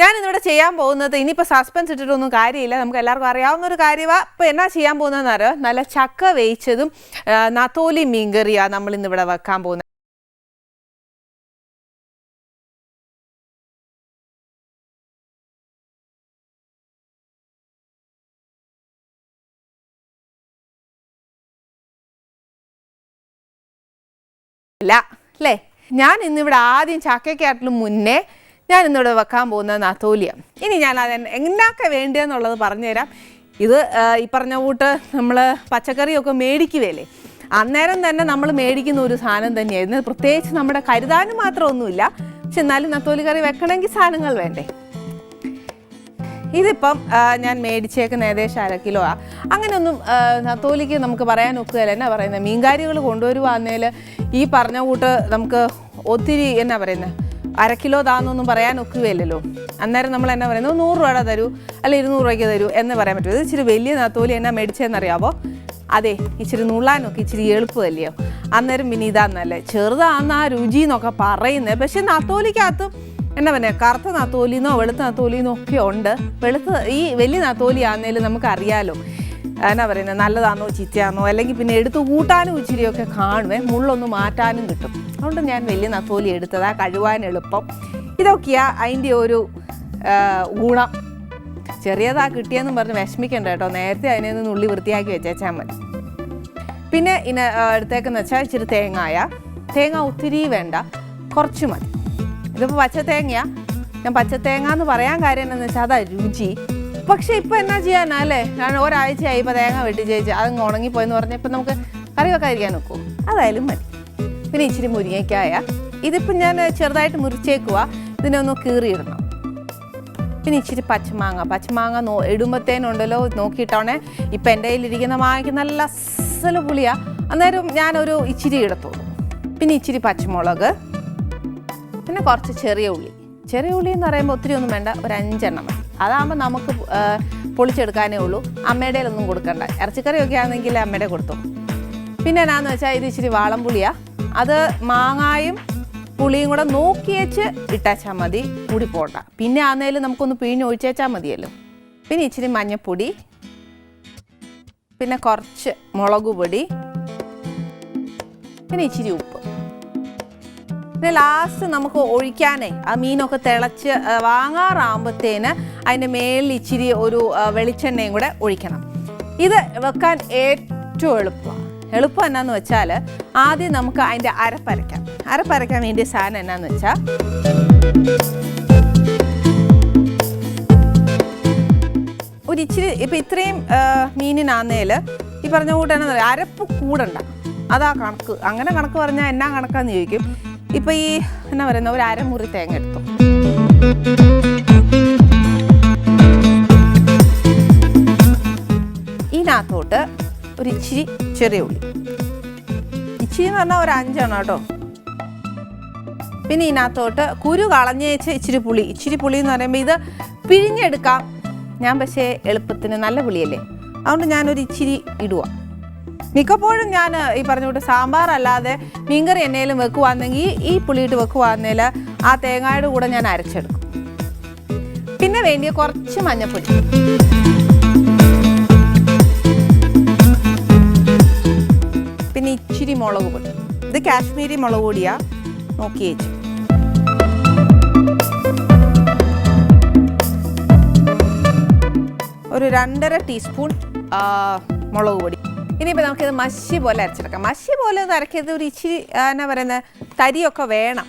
ഞാൻ ഇന്നിവിടെ ചെയ്യാൻ പോകുന്നത് ഇനിയിപ്പോൾ സസ്പെൻസ് ഇട്ടിട്ടൊന്നും കാര്യമില്ല. നമുക്ക് എല്ലാവർക്കും അറിയാവുന്ന ഒരു കാര്യമാണ് ഇപ്പോൾ എന്നാ ചെയ്യാൻ പോകുന്നതെന്ന് അറിയോ? നല്ല ചക്ക വേയിച്ചതും നത്തോലി മീൻകറിയാണ് നമ്മൾ ഇന്നിവിടെ വെക്കാൻ പോകുന്നത്. അല്ലേ ഞാൻ ഇന്നിവിടെ ആദ്യം ചക്കയ്ക്കാട്ടിലും മുന്നേ ഞാൻ വെക്കാൻ പോകുന്ന നത്തോലിയ. ഇനി ഞാൻ അത് എന്നാക്കെ വേണ്ടതെന്നുള്ളത് പറഞ്ഞുതരാം. ഇത് ഈ പറഞ്ഞ കൂട്ട് നമ്മൾ പച്ചക്കറിയൊക്കെ മേടിക്കുകയല്ലേ അന്നേരം തന്നെ നമ്മൾ മേടിക്കുന്ന ഒരു സാധനം തന്നെയായിരുന്നു. പ്രത്യേകിച്ച് നമ്മുടെ കരുതാനും മാത്രമൊന്നുമില്ല. പക്ഷെ എന്നാലും നത്തോലി കറി വെക്കണമെങ്കിൽ സാധനങ്ങൾ വേണ്ടേ? ഇതിപ്പം ഞാൻ മേടിച്ചേക്കുന്ന ഏകദേശം അര കിലോ ആ. അങ്ങനെയൊന്നും നത്തോലിക്ക് നമുക്ക് പറയാൻ ഒക്കുകയല്ല. എന്നാ പറയുന്നത് മീൻകാരികൾ കൊണ്ടുവരുവാന്നേൽ ഈ പറഞ്ഞ കൂട്ട് നമുക്ക് ഒത്തിരി എന്നാ പറയുന്നത് അര കിലോ താന്നൊന്നും പറയാൻ ഒക്കുകയില്ലല്ലോ. അന്നേരം നമ്മൾ എന്നാ പറയുന്നത്? നൂറ് രൂപയുടെ തരൂ അല്ല ഇരുന്നൂറ് രൂപയ്ക്ക് തരൂ എന്ന് പറയാൻ പറ്റും. ഇത് ഇച്ചിരി വലിയ തോലി എന്നാ മേടിച്ചതെന്നറിയാവോ അതെ ഇച്ചിരി നുള്ളാനൊക്കെ ഇച്ചിരി എളുപ്പമല്ലയോ അന്നേരം പിന്നെ ഇതാന്നല്ലേ ചെറുതാന്ന് ആ രുചി എന്നൊക്കെ പറയുന്നത് പക്ഷെ നത്തോലിക്കകത്ത് എന്നാ പറയുക കറുത്ത നത്തോലിന്നോ വെളുത്ത നത്തോലിന്നോ ഒക്കെ ഉണ്ട്. വെളുത്ത ഈ വലിയ നത്തോലി ആണെങ്കിലും നമുക്കറിയാലോ. എന്നാ പറയുന്നത് നല്ലതാണോ ചീത്തയാണോ അല്ലെങ്കിൽ പിന്നെ എടുത്ത് കൂട്ടാനും ഇച്ചിരിയൊക്കെ കാണുവേ. മുള്ളൊന്ന് മാറ്റാനും കിട്ടും. അതുകൊണ്ട് ഞാൻ വലിയ നത്തോലി എടുത്തതാ കഴുവാൻ എളുപ്പം. ഇതൊക്കെയാ അതിന്റെ ഒരു ഗുണം. ചെറിയതാ കിട്ടിയെന്നും പറഞ്ഞ് വിഷമിക്കണ്ട കേട്ടോ. നേരത്തെ അതിനെ ഒന്ന് ഉള്ളി വൃത്തിയാക്കി വെച്ചേച്ചാൽ മതി. പിന്നെ ഇനി എടുത്തേക്കെന്ന് വെച്ചാൽ ഇച്ചിരി തേങ്ങായ. തേങ്ങ ഒത്തിരി വേണ്ട കുറച്ച് മതി. ഇതിപ്പോൾ പച്ചത്തേങ്ങയാ. ഞാൻ പച്ചത്തേങ്ങ എന്ന് പറയാൻ കാര്യം എന്താണെന്ന് വെച്ചാൽ അതാ രുചി. പക്ഷേ ഇപ്പം എന്നാ ചെയ്യാനാ അല്ലേ? ഞാൻ ഒരാഴ്ചയായി ഇപ്പോൾ തേങ്ങ വെട്ടി ചേച്ചി അതങ്ങ് ഉണങ്ങിപ്പോയെന്ന് പറഞ്ഞാൽ ഇപ്പം നമുക്ക് കറി വെക്കാതിരിക്കാൻ നോക്കൂ അതായാലും മതി. പിന്നെ ഇച്ചിരി മുരിങ്ങയ്ക്കായ. ഇതിപ്പോൾ ഞാൻ ചെറുതായിട്ട് മുറിച്ചേക്കുക ഇതിനൊന്ന് കീറിയിടണം. പിന്നെ ഇച്ചിരി പച്ചമാങ്ങ. പച്ചമാങ്ങ നോ ഇടുമ്പത്തേനുണ്ടല്ലോ നോക്കിയിട്ടാണേ. ഇപ്പം എന്റെ കയ്യിലിരിക്കുന്ന മാങ്ങയ്ക്ക് നല്ല അസല പുളിയാണ് അന്നേരം ഞാനൊരു ഇച്ചിരി ഇടത്തുള്ളൂ പിന്നെ ഇച്ചിരി പച്ചമുളക്. പിന്നെ കുറച്ച് ചെറിയ ഉള്ളി. ചെറിയ ഉള്ളി എന്ന് പറയുമ്പോൾ ഒത്തിരി ഒന്നും വേണ്ട. ഒരു അഞ്ചെണ്ണം മതി. അതാകുമ്പോൾ നമുക്ക് പൊളിച്ചെടുക്കാനേ ഉള്ളൂ. അമ്മയുടെ ഒന്നും കൊടുക്കണ്ട. ഇറച്ചിക്കറിയൊക്കെ ആണെങ്കിൽ അമ്മയുടെ കൊടുത്തു. പിന്നെ എന്നാന്ന് വെച്ചാൽ ഇത് ഇച്ചിരി വാളംപുളിയാ. അത് മാങ്ങായും പുളിയും കൂടെ നോക്കിയേച്ച് ഇട്ടാച്ചാൽ മതി. കൂടി പോട്ട പിന്നെ ആന്നേലും നമുക്കൊന്ന് പിഴിഞ്ഞ് ഒഴിച്ചേച്ചാൽ മതിയല്ലോ. പിന്നെ ഇച്ചിരി മഞ്ഞപ്പൊടി പിന്നെ കുറച്ച് മുളക് പൊടി പിന്നെ ഇച്ചിരി ഉപ്പ്. പിന്നെ ലാസ്റ്റ് നമുക്ക് ഒഴിക്കാനേ ആ മീനൊക്കെ തിളച്ച് വാങ്ങാറാകുമ്പോഴത്തേന് അതിന്റെ മേളിൽ ഇച്ചിരി ഒരു വെളിച്ചെണ്ണയും കൂടെ ഒഴിക്കണം. ഇത് വെക്കാൻ ഏറ്റവും എളുപ്പമാണ് എളുപ്പം എന്നാന്ന് വെച്ചാൽ ആദ്യം നമുക്ക് അതിന്റെ അരപ്പരയ്ക്കാം അരപ്പരയ്ക്കാൻ വേണ്ടിയ സാധനം എന്നാന്ന് വെച്ചാൽ ഒരു ഇച്ചിരി ഇപ്പം ഇത്രയും മീനിനാന്നേൽ ഈ പറഞ്ഞ കൂട്ട് എന്നാ പറയുക അരപ്പ് കൂടണ്ട. അതാ കണക്ക്. അങ്ങനെ കണക്ക് പറഞ്ഞാൽ എന്നാ കണക്കാന്ന് ചോദിക്കും. ഇപ്പം ഈ എന്നാ പറയുന്ന ഒരു അരമുറി തേങ്ങ എടുത്തു. ഇതിനകത്തോട്ട് ഒരു ഇച്ചിരി ചെറിയ ഉള്ളി. ഇച്ചിരി എന്ന് പറഞ്ഞാൽ ഒരു അഞ്ചെണ്ണം കേട്ടോ. പിന്നെ ഇതിനകത്തോട്ട് കുരു കളഞ്ഞേച്ച് ഇച്ചിരി പുളി. ഇച്ചിരി പുളി എന്ന് പറയുമ്പോൾ ഇത് പിഴിഞ്ഞെടുക്കാം. ഞാൻ പക്ഷേ എളുപ്പത്തിന് നല്ല പുളിയല്ലേ. അതുകൊണ്ട് ഞാനൊരു ഇച്ചിരി ഇടുക മിക്കപ്പോഴും ഞാൻ ഈ പറഞ്ഞ കൂട്ട് സാമ്പാർ അല്ലാതെ മീൻകറി എന്നേലും വെക്കുവാണെങ്കിൽ ഈ പുളിയിട്ട് വെക്കുവാന്നേൽ ആ തേങ്ങയുടെ കൂടെ ഞാൻ അരച്ചെടുക്കും. പിന്നെ വേണ്ടിയ കുറച്ച് മഞ്ഞപ്പൊടി. പിന്നെ ഇച്ചിരി മുളക് പൊടി. ഇത് കാശ്മീരി മുളക് പൊടിയാ. നോക്കി വെച്ചു. ഒരു രണ്ടര ടീസ്പൂൺ മുളക് പൊടി. ഇനിയിപ്പോൾ നമുക്കിത് മഷി പോലെ അരച്ചെടുക്കാം. മഷി പോലെ ഒന്ന് അരക്കിയത് ഒരു ഇച്ചിരി എന്നാ പറയുന്നത് തരിയൊക്കെ വേണം.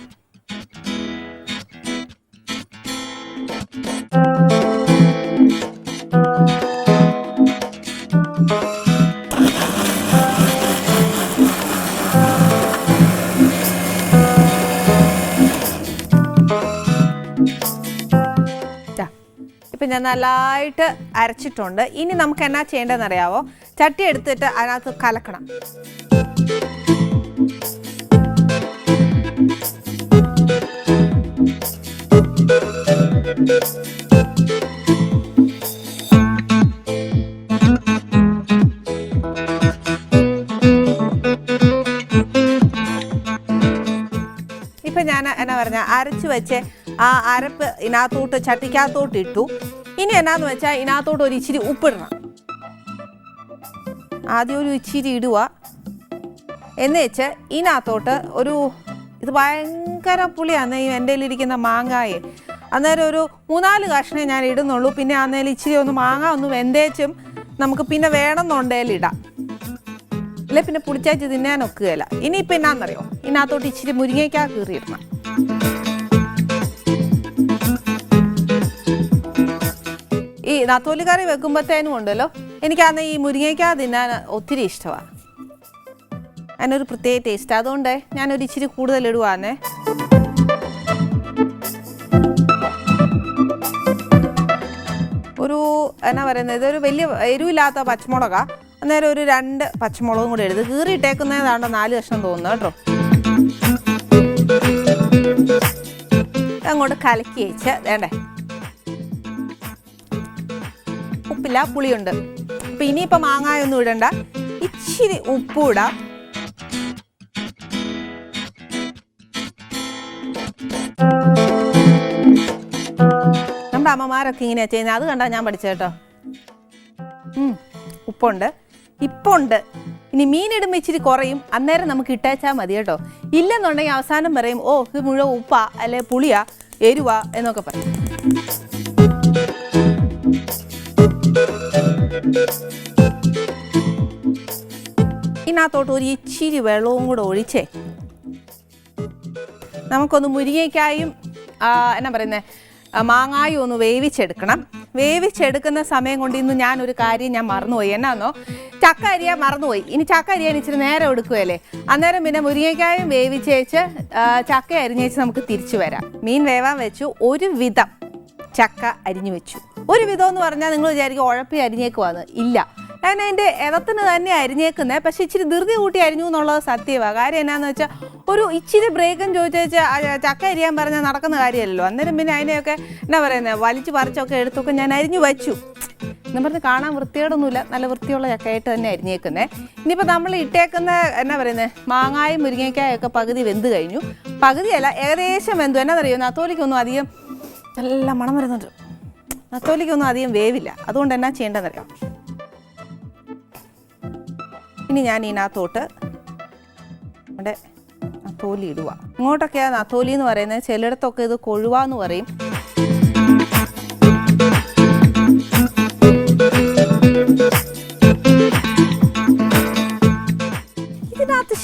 ഞാൻ നല്ലതായിട്ട് അരച്ചിട്ടുണ്ട്. ഇനി നമുക്ക് എന്നാ ചെയ്യേണ്ടതെന്ന് അറിയാവോ ചട്ടി എടുത്തിട്ട് അതിനകത്ത് കലക്കണം. ഇപ്പം ഞാൻ എന്നാ പറഞ്ഞ അരച്ച് വെച്ച് ആ അരപ്പ് ഇതിനകത്തോട്ട് ചട്ടിക്കകത്തോട്ട് ഇട്ടു. ഇനി എന്നാന്ന് വെച്ചാൽ ഇതിനകത്തോട്ട് ഒരു ഇച്ചിരി ഉപ്പിടണം. ആദ്യം ഒരു ഇച്ചിരി ഇടുക. എന്ന് വെച്ച് ഇതിനകത്തോട്ട് ഒരു ഇത് ഭയങ്കര പുളിയാണ് ഈ എന്റെ ഇരിക്കുന്ന മാങ്ങായെ. അന്നേരം ഒരു മൂന്നാൽ കഷ്ണേ ഞാൻ ഇടുന്നുള്ളൂ. പിന്നെ അന്നേരം ഇച്ചിരി ഒന്ന് മാങ്ങ ഒന്ന് വെന്തേച്ചും നമുക്ക് പിന്നെ വേണമെന്നുണ്ടേൽ ഇടാം. അല്ലെ പിന്നെ പുളിച്ചാച്ച് തിന്നാൻ ഒക്കുകയില്ല ഇനിയിപ്പോൾ എന്നാന്നറിയോ? ഇതിനകത്തോട്ട് ഇച്ചിരി മുരിങ്ങയ്ക്ക കീറിയിടണം. ഈ നാത്തോലി കറി വെക്കുമ്പോഴത്തേനും ഉണ്ടല്ലോ. എനിക്കന്ന് ഈ മുരിങ്ങയ്ക്ക തിന്നാൻ ഒത്തിരി ഇഷ്ടമാണ് അതിനൊരു പ്രത്യേക ടേസ്റ്റ് അതുകൊണ്ട് ഞാനൊരു ഇച്ചിരി കൂടുതൽ ഇടുവാന്നേ. ഒരു എന്നാ പറയുന്നത് ഇതൊരു വലിയ എരിവില്ലാത്ത പച്ചമുളക. അന്നേരം ഒരു രണ്ട് പച്ചമുളകും കൂടെ എടുത്ത് കീറിയിട്ടേക്കുന്നതാണ്ടോ നാല് കഷ്ണം തോന്നുന്നു കേട്ടോ. അങ്ങോട്ട് കലക്കി വെച്ച് വേണ്ടേ? ഉപ്പില്ല പുളിയുണ്ട്. അപ്പൊ ഇനിയിപ്പോ മാങ്ങായൊന്നും ഇടണ്ട. ഇച്ചിരി ഉപ്പൂടാ നമ്മുടെ അമ്മമാരൊക്കെ ഇങ്ങനെയാ ചെയ്യുന്നത്. അത് കണ്ടാ ഞാൻ പഠിച്ചു കേട്ടോ. ഉപ്പുണ്ട്. ഇപ്പുണ്ട്. ഇനി മീൻ ഇച്ചിരി കുറയും. അന്നേരം നമുക്ക് ഇട്ടേച്ചാൽ മതി കേട്ടോ. ഇല്ലെന്നുണ്ടെങ്കിൽ അവസാനം പറയും ഓ ഇത് മുഴുവൻ ഉപ്പാ അല്ലെ പുളിയാ എരുവാ എന്നൊക്കെ പറയും. ഇതിനകത്തോട്ട് ഒരു ഇച്ചിരി വെള്ളവും കൂടെ ഒഴിച്ചേ. നമുക്കൊന്ന് മുരിങ്ങയ്ക്കായും എന്നാ പറയുന്നത് മാങ്ങായും ഒന്ന് വേവിച്ചെടുക്കണം. വേവിച്ചെടുക്കുന്ന സമയം കൊണ്ട് ഇന്ന് ഞാനൊരു കാര്യം ഞാൻ മറന്നുപോയി. എന്നാന്നോ? ചക്ക അരിയാൻ മറന്നുപോയി. ഇനി ചക്ക അരിയാൻ ഇച്ചിരി നേരം എടുക്കുകയല്ലേ അന്നേരം പിന്നെ മുരിങ്ങയ്ക്കായും വേവിച്ചേച്ച് ചക്ക അരിഞ്ഞേച്ച് നമുക്ക് തിരിച്ചു വരാം. മീൻ വേവാൻ വെച്ചു. ഒരു വിധം ചക്ക അരിഞ്ഞു വെച്ചു. ഒരു വിധം എന്ന് പറഞ്ഞാൽ നിങ്ങൾ വിചാരിക്കും ഉഴപ്പി അരിഞ്ഞേക്കുവാന്ന്. ഇല്ല. ഞാൻ അതിന്റെ ഇടത്തിന് തന്നെ അരിഞ്ഞേക്കുന്നത് പക്ഷെ ഇച്ചിരി ധൃതി കൂട്ടി അരിഞ്ഞു എന്നുള്ളത് സത്യമാണ് കാര്യം എന്നാന്ന് വെച്ചാൽ ഒരു ഇച്ചിരി ബ്രേക്കും ചോദിച്ചാൽ ചക്ക അരിയാൻ പറഞ്ഞാൽ നടക്കുന്ന കാര്യമല്ലല്ലോ. അന്നേരം പിന്നെ അതിനെയൊക്കെ എന്നാ പറയുന്നത് വലിച്ചു പറിച്ചൊക്കെ എടുത്തൊക്കെ ഞാൻ അരിഞ്ഞു വച്ചു. എന്ന് പറഞ്ഞ് കാണാൻ വൃത്തിയോടൊന്നുമില്ല നല്ല വൃത്തിയുള്ള ചക്കയായിട്ട് തന്നെ അരിഞ്ഞേക്കുന്നത് ഇനിയിപ്പോൾ നമ്മൾ ഇട്ടേക്കുന്ന എന്നാ പറയുന്നത് മാങ്ങായും മുരിങ്ങയ്ക്കായൊക്കെ പകുതി വെന്ത് കഴിഞ്ഞു. പകുതിയല്ല ഏകദേശം വെന്തു. എന്നറിയോ നത്തോലിക്കൊന്നും അധികം നല്ല മണം വരുന്നുണ്ട്. നത്തോലിക്കൊന്നും അധികം വേവില്ല. അതുകൊണ്ട് എന്നാ ചെയ്യേണ്ടതെന്നറിയാം ഇനി ഞാൻ ഇതിനകത്തോട്ട് നമ്മുടെ നത്തോലി ഇടുക. ഇങ്ങോട്ടൊക്കെയാ നത്തോലി എന്ന് പറയുന്നത് ചിലയിടത്തൊക്കെ ഇത് കൊഴുവ എന്ന് പറയും.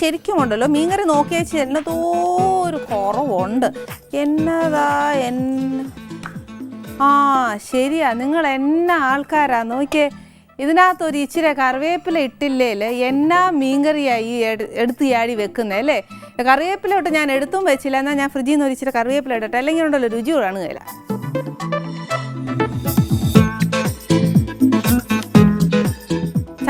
ശരിക്കും ഉണ്ടല്ലോ മീൻകറി നോക്കിയാൽ എന്നതോ ഒരു കുറവുണ്ട്. എന്നതാ എന്ന ആ ശരിയാ. നിങ്ങൾ എന്നാ ആൾക്കാരാ. നോക്കിയേ ഇതിനകത്ത് ഒരു ഇച്ചിരി കറിവേപ്പില ഇട്ടില്ലേൽ എന്നാ മീൻകറിയായി എടു- എടുത്ത് ചാടി വെക്കുന്നത് അല്ലേ? കറിവേപ്പില ഇട്ട് ഞാൻ എടുത്തും വെച്ചില്ല. എന്നാൽ ഞാൻ ഫ്രിഡ്ജിൽ നിന്ന് ഒരു ഇച്ചിരി കറിവേപ്പില ഇടട്ടെ. അല്ലെങ്കിൽ ഉണ്ടല്ലോ രുചി കാണുകയില്ല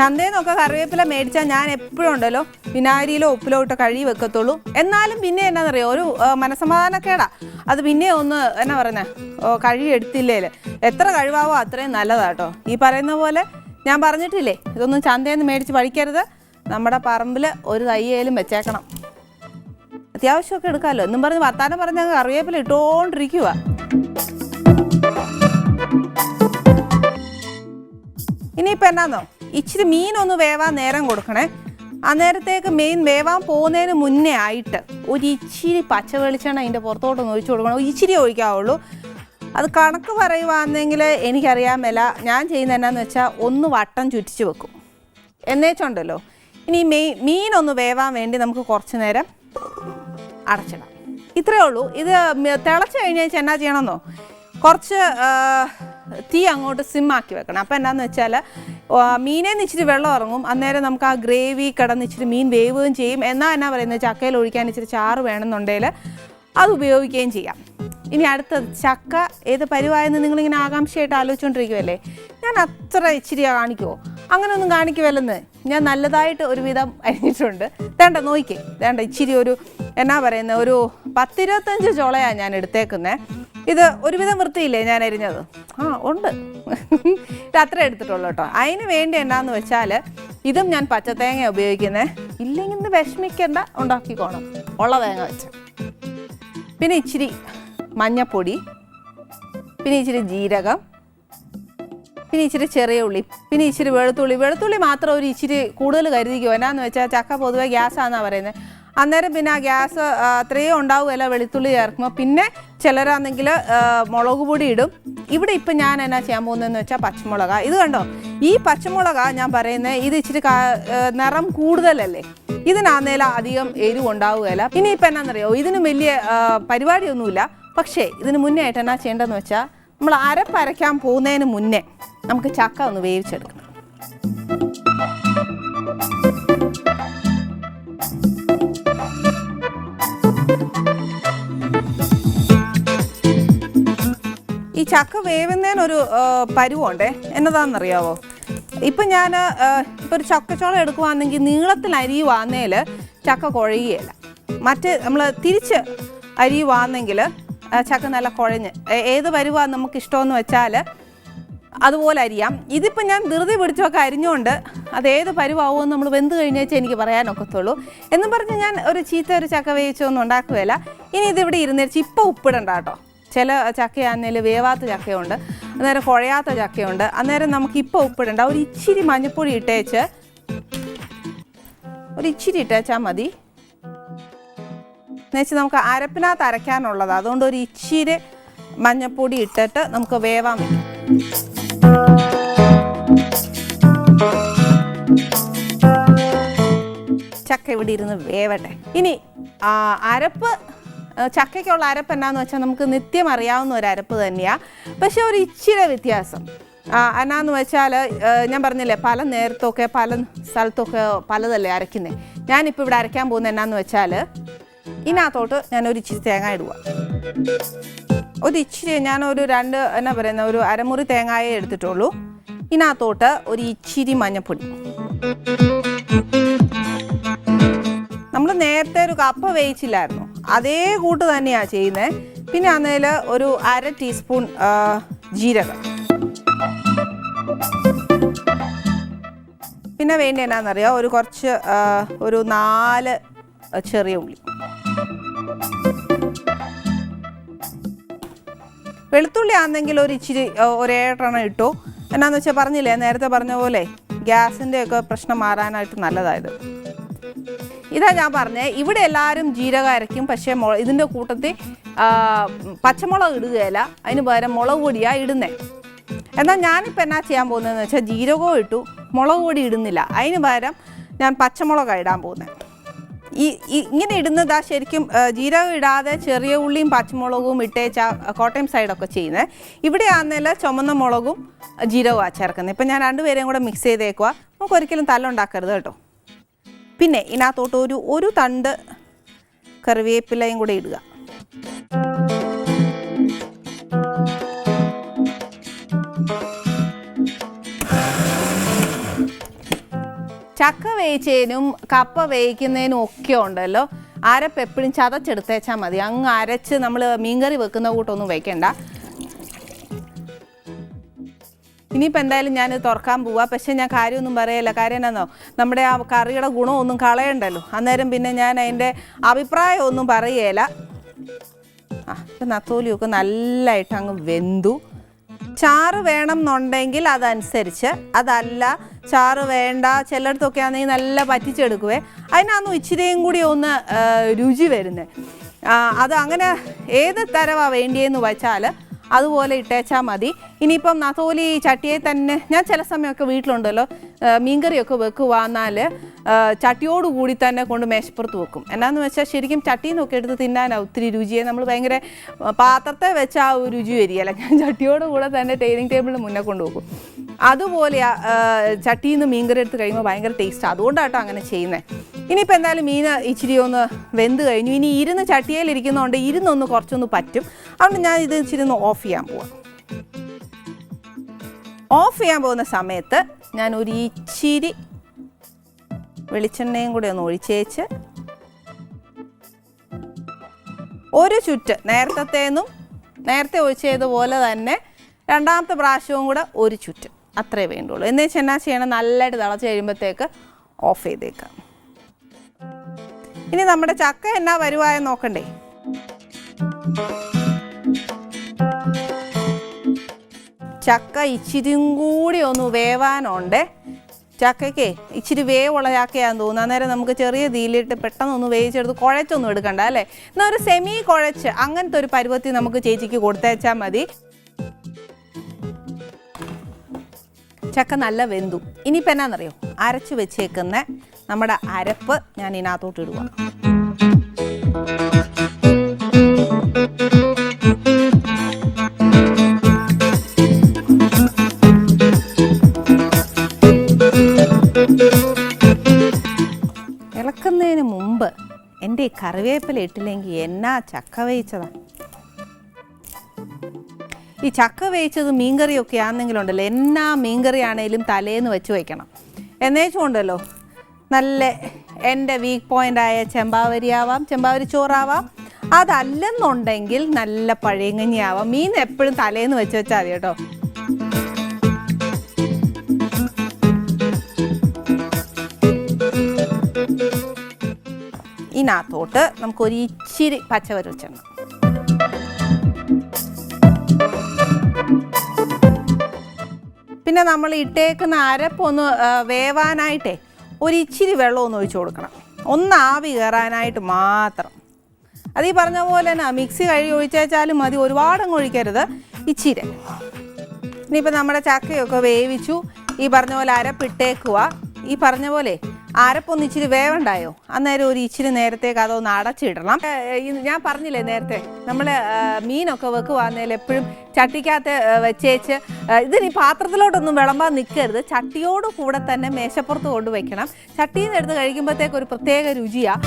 ചന്തയിൽ നിന്നൊക്കെ കറിവേപ്പില മേടിച്ചാൽ ഞാൻ എപ്പോഴും ഉണ്ടല്ലോ. വിനാഗിരിയിലോ ഉപ്പിലോ ഇട്ട് കഴുകി വെക്കത്തുള്ളൂ. എന്നാലും പിന്നെ എന്നാന്നറിയോ? ഒരു മനസമാധാനക്കേടാ അത് പിന്നെ ഒന്ന് എന്നാ പറയുന്നത് കഴുകി എടുത്തില്ലേൽ എത്ര കഴിവാവോ അത്രയും നല്ലതാട്ടോ. ഈ പറയുന്ന പോലെ ഞാൻ പറഞ്ഞിട്ടില്ലേ? ഇതൊന്നും ചന്തയിൽ നിന്ന് മേടിച്ച് പഠിക്കരുത് നമ്മുടെ പറമ്പിൽ ഒരു തയ്യേലും വെച്ചേക്കണം. അത്യാവശ്യമൊക്കെ എടുക്കാമല്ലോ. എന്നും പറഞ്ഞ് വർത്താനം പറഞ്ഞ കറിവേപ്പില ഇട്ടുകൊണ്ടിരിക്കുക ഇനിയിപ്പോൾ എന്നാന്നോ? ഇച്ചിരി മീൻ ഒന്ന് വേവാൻ നേരം കൊടുക്കണേ. അന്നേരത്തേക്ക് മീൻ വേവാൻ പോകുന്നതിന് മുന്നേ ആയിട്ട് ഒരു ഇച്ചിരി പച്ച വെളിച്ചെണ്ണ അതിന്റെ പുറത്തോട്ടൊന്ന് ഒഴിച്ചു കൊടുക്കണം. ഇച്ചിരി ഒഴിക്കാവുള്ളൂ. അത് കണക്ക് പറയുവാണെങ്കിൽ എനിക്കറിയാൻ മേല. ഞാൻ ചെയ്യുന്നത് എന്നാന്ന് വെച്ചാൽ ഒന്ന് വട്ടം ചുറ്റിച്ച് വെക്കും. എന്നേച്ചുണ്ടല്ലോ. ഇനി മെയ് മീനൊന്ന് വേവാൻ വേണ്ടി നമുക്ക് കുറച്ച് നേരം അടച്ചിടാം. ഇത്രയേ ഉള്ളൂ. ഇത് തിളച്ച് കഴിഞ്ഞാൽ എന്നാ ചെയ്യണമെന്നോ? കുറച്ച് തീ അങ്ങോട്ട് സിമ്മാക്കി വെക്കണം. അപ്പം എന്താണെന്ന് വെച്ചാൽ മീനേന്ന് നിന്ന് ഇച്ചിരി വെള്ളം ഇറങ്ങും. അന്നേരം നമുക്ക് ആ ഗ്രേവി കിടന്ന് ഇച്ചിരി മീൻ വേവുകയും ചെയ്യും. എന്നാൽ എന്നാ പറയുന്നത്? ചക്കയിൽ ഒഴിക്കാൻ ഇച്ചിരി ചാറ് വേണമെന്നുണ്ടെങ്കിൽ അത് ഉപയോഗിക്കുകയും ചെയ്യാം. ഇനി അടുത്തത് ചക്ക ഏത് പരിവായെന്ന് നിങ്ങളിങ്ങനെ ആകാംക്ഷയായിട്ട് ആലോചിച്ചുകൊണ്ടിരിക്കുമല്ലേ ഞാൻ അത്ര ഇച്ചിരി കാണിക്കുമോ അങ്ങനെയൊന്നും കാണിക്കുമല്ലെന്ന് ഞാൻ നല്ലതായിട്ട് ഒരുവിധം അരിഞ്ഞിട്ടുണ്ട്. വേണ്ട നോക്കിക്കേ. വേണ്ട ഇച്ചിരി ഒരു എന്നാ പറയുന്നത്? ഒരു പത്തിരുപത്തഞ്ച് ചുളയാണ് ഞാൻ എടുത്തേക്കുന്നത് ഇത് ഒരുവിധം വൃത്തിയില്ലേ ഞാൻ അരിഞ്ഞത്? ആ ഉണ്ട്. ഇത് അത്ര എടുത്തിട്ടുള്ളൂ കേട്ടോ. അതിന് വേണ്ടി എന്നാന്ന് വെച്ചാൽ ഇതും ഞാൻ പച്ചത്തേങ്ങ ഉപയോഗിക്കുന്നത് ഇല്ലെങ്കിൽ ഇന്ന് വിഷമിക്കേണ്ട ഉണ്ടാക്കിക്കോണം. ഉള്ള തേങ്ങ വെച്ച്. പിന്നെ ഇച്ചിരി മഞ്ഞപ്പൊടി പിന്നെ ഇച്ചിരി ജീരകം പിന്നെ ഇച്ചിരി ചെറിയ ഉള്ളി പിന്നെ ഇച്ചിരി വെളുത്തുള്ളി. വെളുത്തുള്ളി മാത്രം ഒരു ഇച്ചിരി കൂടുതൽ കരുതിക്കുമോ എന്നാന്ന് വെച്ചാൽ ചക്ക പൊതുവെ ഗ്യാസാന്നാണ് പറയുന്നത് അന്നേരം പിന്നെ ആ ഗ്യാസ് അത്രയും ഉണ്ടാവുമല്ല വെളുത്തുള്ളി ചേർക്കുമ്പോൾ പിന്നെ ചിലരാണെങ്കിൽ മുളക് പൊടി ഇടും. ഇവിടെ ഇപ്പം ഞാൻ എന്നാ ചെയ്യാൻ പോകുന്നതെന്ന് വെച്ചാൽ പച്ചമുളക. ഇത് കണ്ടോ? ഈ പച്ചമുളക ഞാൻ പറയുന്നത് ഇത് ഇച്ചിരി നിറം കൂടുതലല്ലേ? ഇതിനാന്നേല അധികം എരിവ് ഉണ്ടാവുകയില്ല. ഇനിയിപ്പോൾ എന്നാണെന്നറിയോ ഇതിന് വലിയ പരിപാടിയൊന്നുമില്ല. പക്ഷേ ഇതിന് മുന്നേ ആയിട്ട് എന്നാ ചെയ്യേണ്ടതെന്ന് വെച്ചാൽ നമ്മൾ അരപ്പരയ്ക്കാൻ പോകുന്നതിന് മുന്നേ നമുക്ക് ചക്ക ഒന്ന് വേവിച്ചെടുക്കണം. ചക്ക വേവുന്നതിനൊരു പരുവുണ്ടേ? എന്നതാണെന്നറിയാവോ? ഇപ്പം ഞാൻ ഇപ്പോൾ ഒരു ചക്കച്ചോളം എടുക്കുവാണെങ്കിൽ നീളത്തിൽ അരി അരിയുവാന്നേൽ ചക്ക കുഴയുകയില്ല. മറ്റ് നമ്മൾ തിരിച്ച് അരിയുവാണെങ്കിൽ ചക്ക നല്ല കുഴഞ്ഞ്. ഏത് പരുവാണ് നമുക്ക് ഇഷ്ടമെന്ന് വെച്ചാൽ അതുപോലെ അരിയാം. ഇതിപ്പോൾ ഞാൻ ധൃതി പിടിച്ചൊക്കെ അരിഞ്ഞുകൊണ്ട് അത് ഏത് പരുവാകുമെന്ന് നമ്മൾ വെന്ത് കഴിഞ്ഞേച്ചാൽ എനിക്ക് പറയാനൊക്കത്തുള്ളൂ. എന്ന് പറഞ്ഞ് ഞാൻ ഒരു ചീത്ത ഒരു ചക്ക വേവിച്ചൊന്നും ഉണ്ടാക്കുകയില്ല. ഇനി ഇതിവിടെ ഇരുന്നേച്ച് ഇപ്പോൾ ഉപ്പിടണ്ട കേട്ടോ ചില ചക്കയാണെങ്കിൽ വേവാത്ത ചക്കയുണ്ട് അന്നേരം കുഴയാത്ത ചക്കയുണ്ട് അന്നേരം നമുക്ക് ഇപ്പോൾ ഉപ്പിടണ്ട ഒരു ഇച്ചിരി മഞ്ഞപ്പൊടി ഇട്ടേച്ച് ഒരു ഇച്ചിരി ഇട്ടേച്ചാൽ മതി. എന്നുവെച്ചാൽ നമുക്ക് അരപ്പിനകത്ത് അരയ്ക്കാനുള്ളത് അതുകൊണ്ട് ഒരു ഇച്ചിരി മഞ്ഞപ്പൊടി ഇട്ടിട്ട് നമുക്ക് വേവാൻ ചക്ക ഇവിടെ ഇരുന്ന് വേവട്ടെ. ഇനി അരപ്പ് ചക്കയ്ക്കുള്ള അരപ്പ് എന്നാന്ന് വെച്ചാൽ നമുക്ക് നിത്യം അറിയാവുന്ന ഒരു അരപ്പ് തന്നെയാണ് പക്ഷെ ഒരു ഇച്ചിരി വ്യത്യാസം. എന്നാന്ന് വെച്ചാൽ ഞാൻ പറഞ്ഞില്ലേ പല നേരത്തൊക്കെ പല സ്ഥലത്തൊക്കെ പലതല്ലേ അരയ്ക്കുന്നത് ഞാനിപ്പോൾ ഇവിടെ അരയ്ക്കാൻ പോകുന്നത് എന്നാന്ന് വെച്ചാൽ ഇതിനകത്തോട്ട് ഞാൻ ഒരു ഇച്ചിരി തേങ്ങ ഇടുക ഒരു ഇച്ചിരി ഞാനൊരു രണ്ട് എന്നാ പറയുന്ന ഒരു അരമുറി തേങ്ങായേ എടുത്തിട്ടുള്ളൂ. ഇതിനകത്തോട്ട് ഒരു ഇച്ചിരി മഞ്ഞപ്പൊടി. നമ്മൾ നേരത്തെ ഒരു കപ്പ വേവിച്ചില്ലായിരുന്നു? അതേ കൂട്ട് തന്നെയാണ് ചെയ്യുന്നത് പിന്നെ അതിൽ ഒരു അര ടീസ്പൂൺ ജീരകം. പിന്നെ വേണ്ട എന്നാണെന്നറിയാം ഒരു കുറച്ച് ഒരു നാല് ചെറിയ ഉള്ളി. വെളുത്തുള്ളി ആണെങ്കിൽ ഒരു ഇച്ചിരി ഒരേട്ടെണ്ണം ഇട്ടു. എന്നാന്ന് വെച്ചാൽ പറഞ്ഞില്ലേ നേരത്തെ പറഞ്ഞ പോലെ ഗ്യാസിന്റെയൊക്കെ പ്രശ്നം മാറാനായിട്ട് നല്ലതായത് ഇതാ ഞാൻ പറഞ്ഞേ ഇവിടെ എല്ലാവരും ജീരക അരയ്ക്കും പക്ഷേ മുള ഇതിന്റെ കൂട്ടത്തിൽ പച്ചമുളക് ഇടുകയില്ല. അതിന് പകരം മുളക് പൊടിയാണ് ഇടുന്നേ. എന്നാൽ ഞാനിപ്പോൾ എന്നാ ചെയ്യാൻ പോകുന്നതെന്ന് വെച്ചാൽ ജീരകവും ഇട്ടു മുളക് പൊടി ഇടുന്നില്ല. അതിന് പകരം ഞാൻ പച്ചമുളകാണ് ഇടാൻ പോകുന്നത് ഈ ഇങ്ങനെ ഇടുന്നതാ ശരിക്കും ജീരകം ഇടാതെ ചെറിയ ഉള്ളിയും പച്ചമുളകും ഇട്ടേച്ച കോട്ടയം സൈഡൊക്കെ ചെയ്യുന്നത് ഇവിടെ ആണെങ്കിൽ ചുമന്ന മുളകും ജീരകവും ചേർക്കുന്നത് ഇപ്പം ഞാൻ രണ്ടുപേരെയും കൂടെ മിക്സ് ചെയ്തേക്കുക നമുക്ക് ഒരിക്കലും തല്ലുണ്ടാക്കരുത് കേട്ടോ. പിന്നെ ഇതിനകത്തോട്ട് ഒരു ഒരു തണ്ട് കറിവേപ്പിലയും കൂടെ ഇടുക. ചക്ക വേവിച്ചതിനും കപ്പ വേവിക്കുന്നതിനും ഒക്കെ ഉണ്ടല്ലോ. അരപ്പ് എപ്പോഴും ചതച്ചെടുത്തേച്ചാൽ മതി. അങ്ങ് അരച്ച് നമ്മൾ മീൻകറി വെക്കുന്ന കൂട്ടൊന്നും വെക്കണ്ട. ഇനിയിപ്പോൾ എന്തായാലും ഞാൻ തുറക്കാൻ പോവാ. പക്ഷേ ഞാൻ കാര്യമൊന്നും പറയല്ല. കാര്യം എന്നാന്നോ നമ്മുടെ ആ കറിയുടെ ഗുണമൊന്നും കളയണ്ടല്ലോ. അന്നേരം പിന്നെ ഞാൻ അതിന്റെ അഭിപ്രായമൊന്നും പറയേല. ആ ഇപ്പം നത്തോലിയൊക്കെ നല്ലതായിട്ട് അങ്ങ് വെന്തു. ചാറ് വേണം എന്നുണ്ടെങ്കിൽ അതനുസരിച്ച്. അതല്ല ചാറ് വേണ്ട ചിലയിടത്തൊക്കെ ആണെങ്കിൽ നല്ല പറ്റിച്ചെടുക്കുവേ. അതിനാന്ന് ഇച്ചിരിയും കൂടി ഒന്ന് രുചി വരുന്നത് അത് അങ്ങനെ ഏത് തരവാണ് വേണ്ടിയെന്ന് വെച്ചാൽ അതുപോലെ ഇട്ടേച്ചാൽ മതി. ഇനിയിപ്പം നത്തോലി ചട്ടിയെ തന്നെ ഞാൻ ചില സമയമൊക്കെ വീട്ടിലുണ്ടല്ലോ മീൻകറിയൊക്കെ വെക്കുവാന്നാൽ ചട്ടിയോട് കൂടി തന്നെ കൊണ്ട് മേശപ്പുറത്ത് വെക്കും. എന്നാന്ന് വെച്ചാൽ ശരിക്കും ചട്ടിയിൽ നിന്നൊക്കെ എടുത്ത് തിന്നാനാണ് ഒത്തിരി രുചിയെ. നമ്മൾ ഭയങ്കര പാത്രത്തെ വെച്ച ആ ഒരു രുചി വരികയല്ല. ഞാൻ ചട്ടിയോട് കൂടെ തന്നെ ഡൈനിങ് ടേബിളിന് മുന്നേ കൊണ്ടുവെക്കും അതുപോലെ ചട്ടിയിൽ നിന്ന് മീൻകറി എടുത്ത് കഴിയുമ്പോൾ ഭയങ്കര ടേസ്റ്റ്. അതുകൊണ്ടാട്ടോ അങ്ങനെ ചെയ്യുന്നത് ഇനിയിപ്പോൾ എന്തായാലും മീൻ ഇച്ചിരി ഒന്ന് വെന്ത് കഴിഞ്ഞു. ഇനി ഇരുന്ന് ചട്ടിയയിലിരിക്കുന്നതുകൊണ്ട് ഇരുന്നൊന്ന് കുറച്ചൊന്ന് പറ്റും. അതുകൊണ്ട് ഞാൻ ഇത് ഇച്ചിരി ഒന്ന് ഓഫ് ചെയ്യാൻ പോവാം. ഓഫ് ചെയ്യാൻ പോകുന്ന സമയത്ത് ഞാൻ ഒരു ഇച്ചിരി വെളിച്ചെണ്ണയും കൂടി ഒന്ന് ഒഴിച്ചേച്ച് ഒരു ചുറ്റ് നേരത്തേന്നും നേരത്തെ ഒഴിച്ചതുപോലെ തന്നെ രണ്ടാമത്തെ പ്രാവശ്യവും കൂടെ ഒരു ചുറ്റ്. അത്രേ വേണ്ടുള്ളൂ. എന്നുവെച്ചാൽ എന്നാ ചെയ്യണം? നല്ലതായിട്ട് തിളച്ച് കഴിയുമ്പോഴത്തേക്ക് ഓഫ് ചെയ്തേക്കാം. ഇനി നമ്മുടെ ചക്ക എന്നാ വരുവായ നോക്കണ്ടേ. ചക്ക ഇച്ചിരിയും കൂടി ഒന്ന് വേവാനുണ്ട്. ചക്കയ്ക്ക് ഇച്ചിരി വേവുള്ള ചക്കയാന്ന് തോന്നുന്നു. അന്നേരം നമുക്ക് ചെറിയ തീയിലിട്ട് പെട്ടെന്ന് ഒന്ന് വേവിച്ചെടുത്ത് കുഴച്ചൊന്നും എടുക്കണ്ട അല്ലേ? എന്നാൽ ഒരു സെമി കുഴച്ച് അങ്ങനത്തെ ഒരു പരുവത്തി നമുക്ക് ചേച്ചിക്ക് കൊടുത്തേച്ചാൽ മതി. ചക്ക നല്ല വെന്തു. ഇനിയിപ്പോൾ എന്നാന്നറിയോ? അരച്ച് വെച്ചേക്കുന്ന നമ്മുടെ അരപ്പ് ഞാൻ ഇതിനകത്തോട്ട് ഇടുക ഇളക്കുന്നതിന് മുമ്പ് എന്റെ ഈ കറിവേപ്പില ഇട്ടില്ലെങ്കിൽ എന്നാ ചക്ക വേവിച്ചതാ? ഈ ചക്ക വേവിച്ചത് മീൻകറിയൊക്കെ ആണെന്നെങ്കിലുണ്ടല്ലോ എന്നാ മീൻകറി ആണെങ്കിലും തലേന്ന് വെച്ച് വയ്ക്കണം എന്നേച്ചുണ്ടല്ലോ നല്ല എന്റെ വീക്ക് പോയിന്റ് ആയ ചെമ്പാവരി ആവാം ചെമ്പാവരി ചോറാവാം. അതല്ലെന്നുണ്ടെങ്കിൽ നല്ല പഴയങ്ങിയാവാം മീൻ എപ്പോഴും തലേന്ന് വെച്ച് വെച്ചാൽ മതി കേട്ടോ. ഇതിനകത്തോട്ട് നമുക്ക് ഒരു ഇച്ചിരി പിന്നെ നമ്മൾ ഇട്ടേക്കുന്ന അരപ്പൊന്ന് വേവാനായിട്ടേ ഒരു ഇച്ചിരി വെള്ളം ഒന്ന് ഒഴിച്ചു കൊടുക്കണം. ഒന്ന് ആവി കയറാനായിട്ട് മാത്രം. അത് ഈ പറഞ്ഞ പോലെ തന്നെ മിക്സി കഴുകി ഒഴിച്ചേച്ചാലും മതി ഒരുപാടങ്ങ് ഒഴിക്കരുത്. ഇച്ചിരി ഇനിയിപ്പോൾ നമ്മുടെ ചക്കയൊക്കെ വേവിച്ചു ഈ പറഞ്ഞ പോലെ അരപ്പിട്ടേക്കുക ഈ പറഞ്ഞ പോലെ അരപ്പൊന്ന് ഇച്ചിരി വേവണ്ടായോ? അന്നേരം ഒരു ഇച്ചിരി നേരത്തേക്ക് അതൊന്ന് അടച്ചിടണം. ഞാൻ പറഞ്ഞില്ലേ നേരത്തെ നമ്മൾ മീനൊക്കെ വെക്കുവാന്നേൽ എപ്പോഴും ചട്ടിക്കകത്ത് വെച്ചേച്ച് ഇതിന് ഈ പാത്രത്തിലോട്ടൊന്നും വിളമ്പാൻ നിൽക്കരുത് ചട്ടിയോട് കൂടെ തന്നെ മേശപ്പുറത്ത് കൊണ്ടുവയ്ക്കണം ചട്ടിയിൽ നിന്ന് എടുത്ത് കഴിക്കുമ്പോഴത്തേക്ക് ഒരു പ്രത്യേക രുചിയാണ്